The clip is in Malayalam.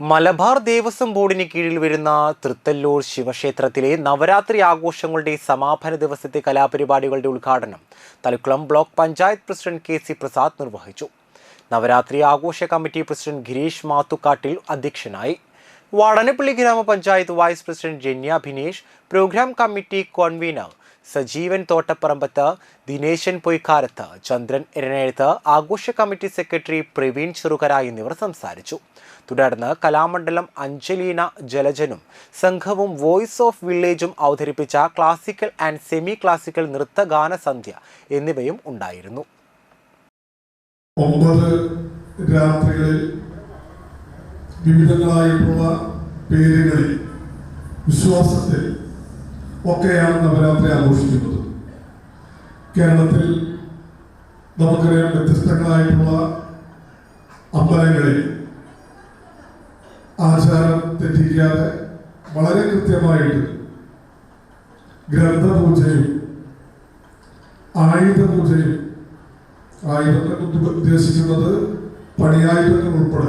മലബാർ ദേവസ്വം ബോർഡിന് കീഴിൽ വരുന്ന തൃത്തല്ലൂർ ശിവക്ഷേത്രത്തിലെ നവരാത്രി ആഘോഷങ്ങളുടെ സമാപന ദിവസത്തെ കലാപരിപാടികളുടെ ഉദ്ഘാടനം Thalakkulam block panchayat president K C Prasad നിർവഹിച്ചു. നവരാത്രി ആഘോഷ കമ്മിറ്റി പ്രസിഡന്റ് ഗിരീഷ് മാത്തുക്കാട്ടിൽ അധ്യക്ഷനായി. വാടനപ്പള്ളി ഗ്രാമപഞ്ചായത്ത് vice president Janya Bhinesh program committee convener Sajeevan Thottapparambath Dineshan Poykkarath Chandran Eranezhuth ആഘോഷ കമ്മിറ്റി സെക്രട്ടറി പ്രവീൺ ചെറുകര എന്നിവർ സംസാരിച്ചു. തുടർന്ന് കലാമണ്ഡലം അഞ്ജലീന ജലജനും സംഘവും വോയിസ് ഓഫ് വില്ലേജും അവതരിപ്പിച്ച ക്ലാസിക്കൽ ആൻഡ് സെമി ക്ലാസിക്കൽ നൃത്തഗാന സന്ധ്യ എന്നിവയും ഉണ്ടായിരുന്നു. ഒമ്പത് രാത്രികളിൽ വിവിധങ്ങളായിട്ടുള്ള പേരുകളിൽ വിശ്വാസത്തിൽ ഒക്കെയാണ് നവരാത്രി ആഘോഷിക്കുന്നത്. കേരളത്തിൽ നമുക്കറിയാം വ്യത്യസ്തങ്ങളായിട്ടുള്ള അമ്പലങ്ങളിൽ ആചാരം തെറ്റിക്കാതെ വളരെ കൃത്യമായിട്ട് ഗ്രന്ഥപൂജയും ആയുധപൂജയും ആയുധങ്ങൾ ഉദ്ദേശിക്കുന്നത് പണിയായുധങ്ങൾ ഉൾപ്പെടെ.